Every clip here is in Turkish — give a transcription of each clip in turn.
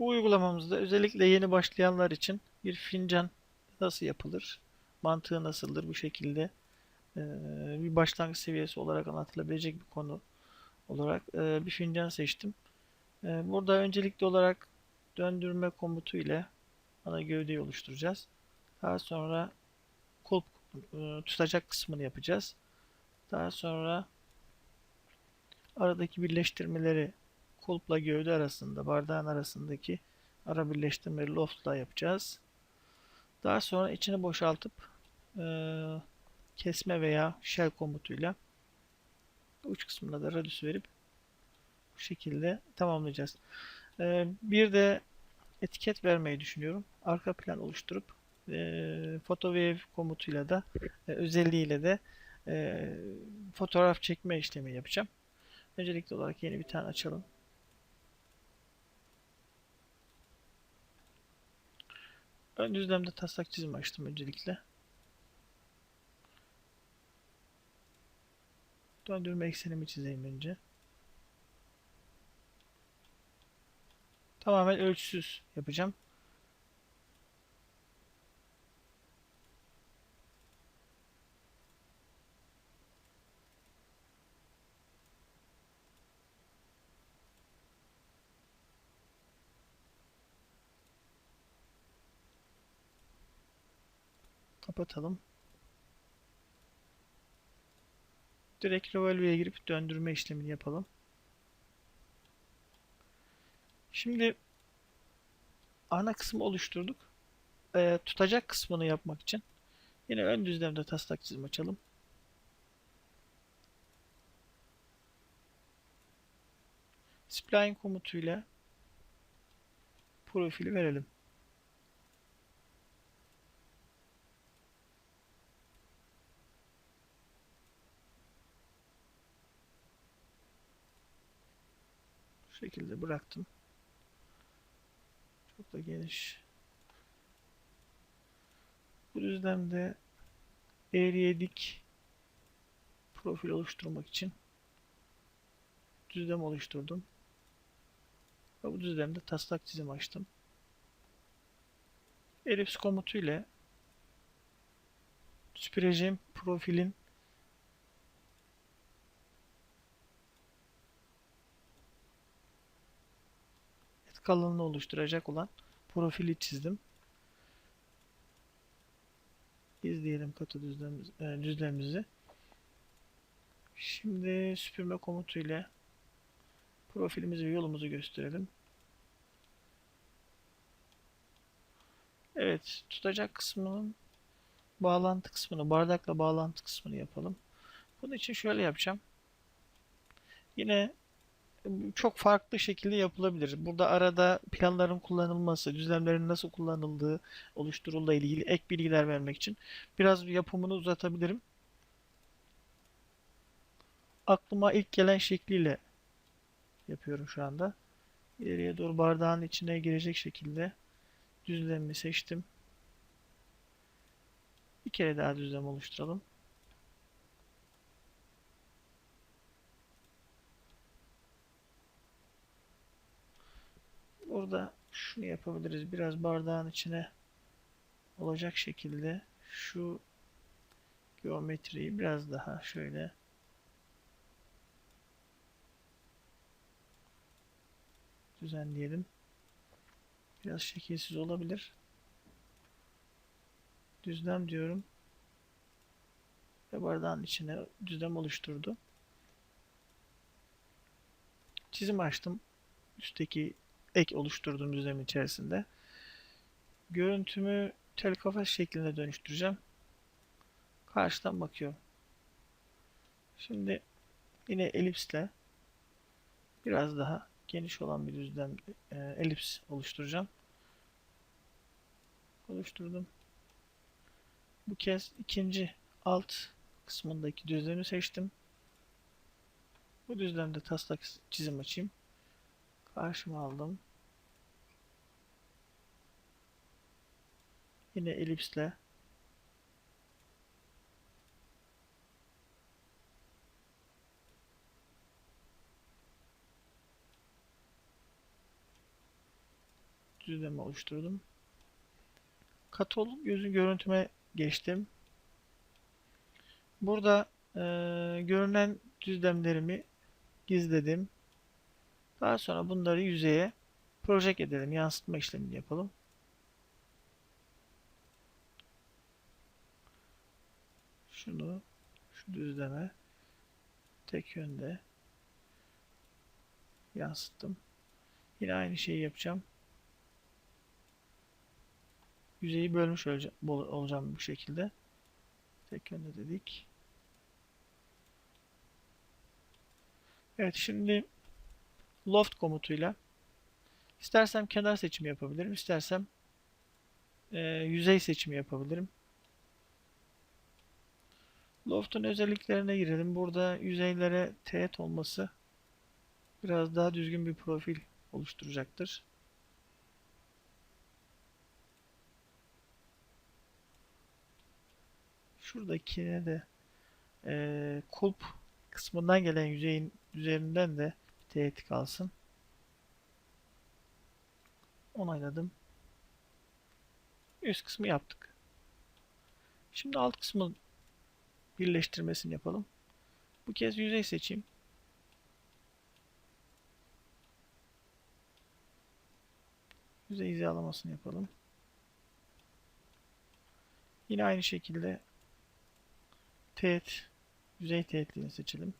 Bu uygulamamızda özellikle yeni başlayanlar için bir fincan nasıl yapılır, mantığı nasıldır bu şekilde bir başlangıç seviyesi olarak anlatılabilecek bir konu olarak bir fincan seçtim. Burada öncelikli olarak döndürme komutu ile ana gövdeyi oluşturacağız. Daha sonra kulp tutacak kısmını yapacağız. Daha sonra aradaki birleştirmeleri kulpla gövde arasında, bardağın arasındaki ara birleştirmeleri loftla yapacağız. Daha sonra içini boşaltıp e, kesme veya shell komutuyla uç kısmına da radius verip bu şekilde tamamlayacağız. E, bir de etiket vermeyi düşünüyorum. Arka plan oluşturup e, PhotoWave komutuyla da e, özelliğiyle de e, fotoğraf çekme işlemi yapacağım. Öncelikli olarak yeni bir tane açalım. Ön düzlemde taslak çizim açtım öncelikle. Döndürme eksenimi çizeyim önce. Tamamen ölçüsüz yapacağım. Kapatalım. Direkt Revolve'ye girip döndürme işlemini yapalım. Şimdi ana kısmı oluşturduk. Ee, tutacak kısmını yapmak için yine ön düzlemde taslak çizim açalım. Spline komutuyla profili verelim. Şekilde bıraktım. Çok da geniş. Bu düzlemde eğriye dik profil oluşturmak için düzlem oluşturdum. Ve bu düzlemde taslak çizim açtım. Elips komutu ile süpüreceğim profilin kalınlığını oluşturacak olan profili çizdim. İzleyelim katı e, düzlemimizi. Şimdi süpürme komutu ile profilimizi ve yolumuzu gösterelim. Evet, tutacak kısmının bağlantı kısmını, bardakla bağlantı kısmını yapalım. Bunun için şöyle yapacağım. Yine çok farklı şekilde yapılabilir. Burada arada planların kullanılması, düzlemlerin nasıl kullanıldığı, oluşturulduğu ile ilgili ek bilgiler vermek için biraz yapımını uzatabilirim. Aklıma ilk gelen şekliyle yapıyorum şu anda. İleriye doğru bardağın içine girecek şekilde düzlemimi seçtim. Bir kere daha düzlem oluşturalım. Burada şunu yapabiliriz. Biraz bardağın içine olacak şekilde şu geometriyi biraz daha şöyle düzenleyelim. Biraz şekilsiz olabilir. Düzlem diyorum. Ve bardağın içine düzlem oluşturdu. Çizim açtım. Üstteki ek oluşturduğum düzlemin içerisinde. Görüntümü tel şeklinde dönüştüreceğim. Karşıdan bakıyor. Şimdi yine elipsle biraz daha geniş olan bir düzlem e, elips oluşturacağım. Oluşturdum. Bu kez ikinci alt kısmındaki düzlemi seçtim. Bu düzlemde taslak çizim açayım. Karşıma aldım. Yine elipsle düzlemi oluşturdum. Katalog gözü görüntüme geçtim. Burada e, görünen düzlemlerimi gizledim. Daha sonra bunları yüzeye project edelim. Yansıtma işlemini yapalım. Şunu şu düzleme tek yönde yansıttım. Yine aynı şeyi yapacağım. Yüzeyi bölmüş olacağım bu şekilde. Tek yönde dedik. Evet şimdi loft komutuyla istersem kenar seçimi yapabilirim. istersem e, yüzey seçimi yapabilirim. Loft'un özelliklerine girelim. Burada yüzeylere teğet olması biraz daha düzgün bir profil oluşturacaktır. Şuradakine de eee, kulp kısmından gelen yüzeyin üzerinden de teğet kalsın. Onayladım. Üst kısmı yaptık. Şimdi alt kısmı birleştirmesini yapalım. Bu kez yüzey seçeyim. Yüzey hizalamasını yapalım. Yine aynı şekilde teğet, yüzey teğetliğini seçelim.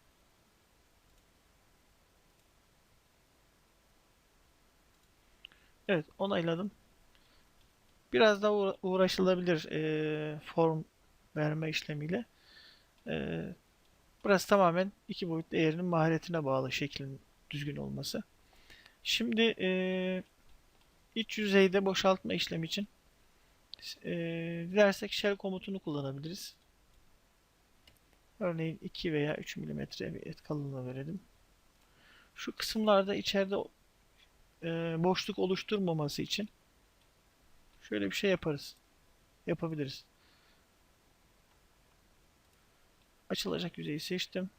Evet, onayladım. Biraz daha uğra- uğraşılabilir eee, form verme işlemiyle. Eee burası tamamen iki boyutlu eğrinin maharetine bağlı şeklin düzgün olması. Şimdi eee, iç yüzeyde boşaltma işlemi için eee, dilersek shell komutunu kullanabiliriz. Örneğin 2 veya 3 milimetre bir et kalınlığı verelim. Şu kısımlarda içeride eee, boşluk oluşturmaması için şöyle bir şey yaparız. Yapabiliriz. Açılacak yüzeyi seçtim.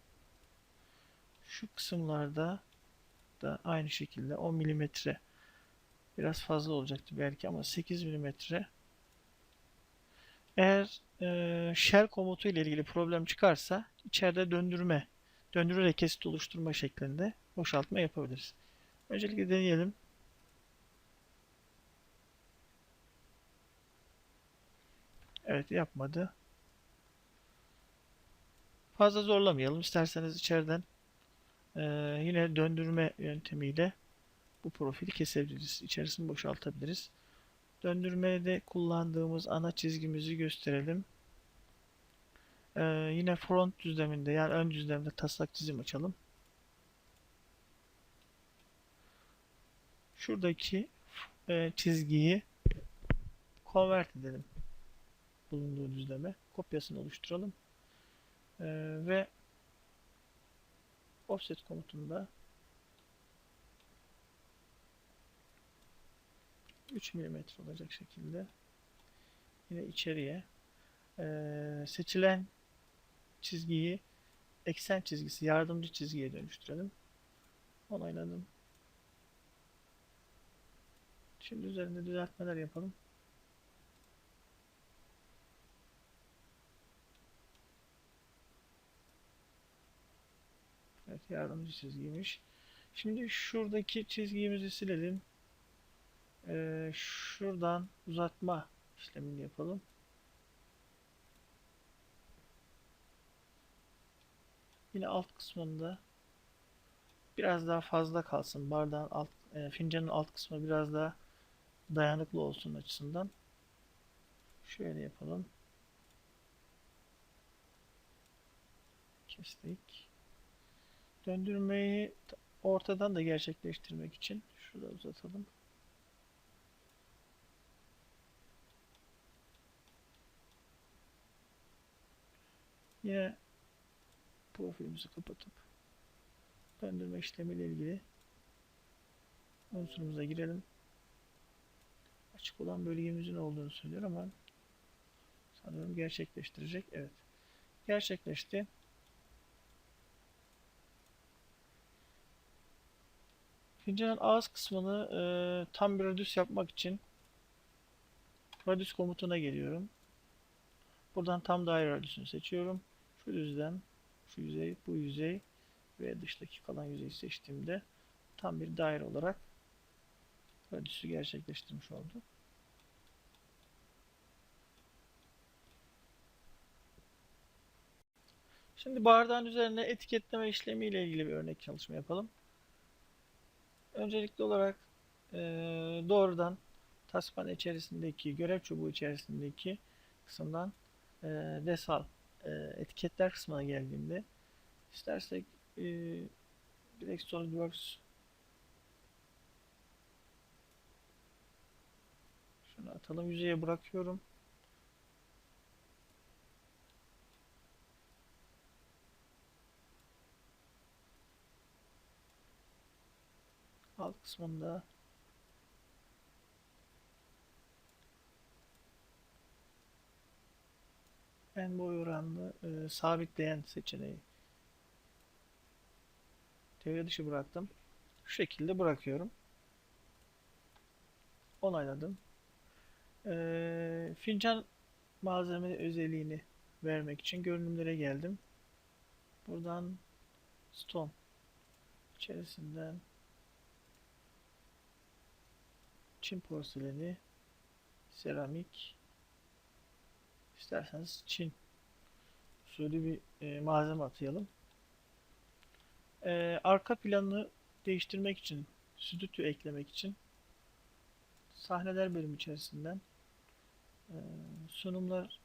Şu kısımlarda da aynı şekilde 10 milimetre biraz fazla olacaktı belki ama 8 milimetre eğer e, shell komutu ile ilgili problem çıkarsa içeride döndürme döndürerek kesit oluşturma şeklinde boşaltma yapabiliriz. Öncelikle deneyelim. Evet yapmadı. Fazla zorlamayalım. İsterseniz içeriden e, yine döndürme yöntemiyle bu profili kesebiliriz. İçerisini boşaltabiliriz. Döndürmede kullandığımız ana çizgimizi gösterelim. E, yine front düzleminde yani ön düzlemde taslak çizim açalım. Şuradaki e, çizgiyi convert edelim bulunduğu düzleme. Kopyasını oluşturalım. Ee, ve offset komutunda 3 mm olacak şekilde yine içeriye ee, seçilen çizgiyi eksen çizgisi yardımcı çizgiye dönüştürelim. Onayladım. Şimdi üzerinde düzeltmeler yapalım. Evet yardımcı çizgiymiş. Şimdi şuradaki çizgimizi silelim. Ee, şuradan uzatma işlemini yapalım. Yine alt kısmında biraz daha fazla kalsın. Bardağın alt, e, fincanın alt kısmı biraz daha dayanıklı olsun açısından. Şöyle yapalım. Kestik. Döndürmeyi ortadan da gerçekleştirmek için şurada uzatalım. Yine profilimizi kapatıp döndürme işlemiyle ilgili unsurumuza girelim. Açık olan bölgemizin olduğunu söylüyor ama sanıyorum gerçekleştirecek. Evet. Gerçekleşti. Fincanın ağız kısmını e, tam bir radius yapmak için radius komutuna geliyorum. Buradan tam daire radiusunu seçiyorum. Şu düzlem, şu yüzey, bu yüzey ve dıştaki kalan yüzeyi seçtiğimde tam bir daire olarak radiusu gerçekleştirmiş oldum. Şimdi bardağın üzerine etiketleme işlemi ile ilgili bir örnek çalışma yapalım. Öncelikli olarak eee, doğrudan taskpan içerisindeki görev çubuğu içerisindeki kısımdan eee desal eee, etiketler kısmına geldiğimde istersek eee direkt SolidWorks şunu atalım yüzeye bırakıyorum. Alt kısmında en boy oranlı e, sabitleyen seçeneği devre dışı bıraktım. Şu şekilde bırakıyorum. Onayladım. E, fincan malzeme özelliğini vermek için görünümlere geldim. Buradan stone içerisinden Çin porseleni, seramik, isterseniz Çin usulü bir e, malzeme atayalım. E, arka planını değiştirmek için, stüdyo eklemek için sahneler bölümü içerisinden sunumlar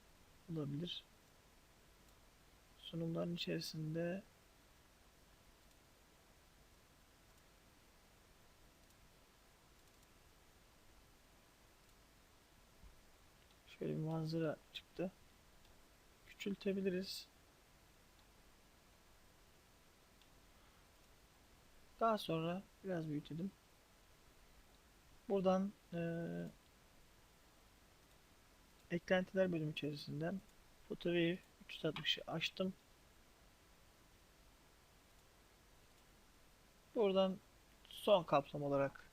olabilir. Sunumların içerisinde Şöyle bir manzara çıktı. Küçültebiliriz. Daha sonra biraz büyütelim. Buradan eee, eklentiler bölümü içerisinden Photowave 360'ı açtım. Buradan son kapsam olarak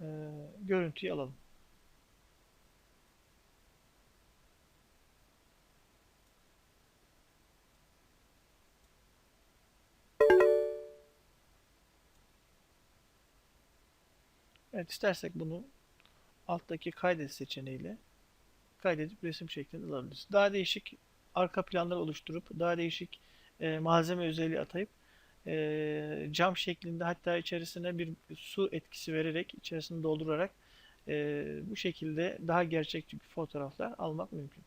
eee, görüntüyü alalım. Evet istersek bunu alttaki kaydet seçeneğiyle kaydedip resim şeklinde alabiliriz. Daha değişik arka planlar oluşturup daha değişik e, malzeme özelliği atayıp e, cam şeklinde hatta içerisine bir su etkisi vererek içerisini doldurarak e, bu şekilde daha gerçekçi fotoğraflar almak mümkün.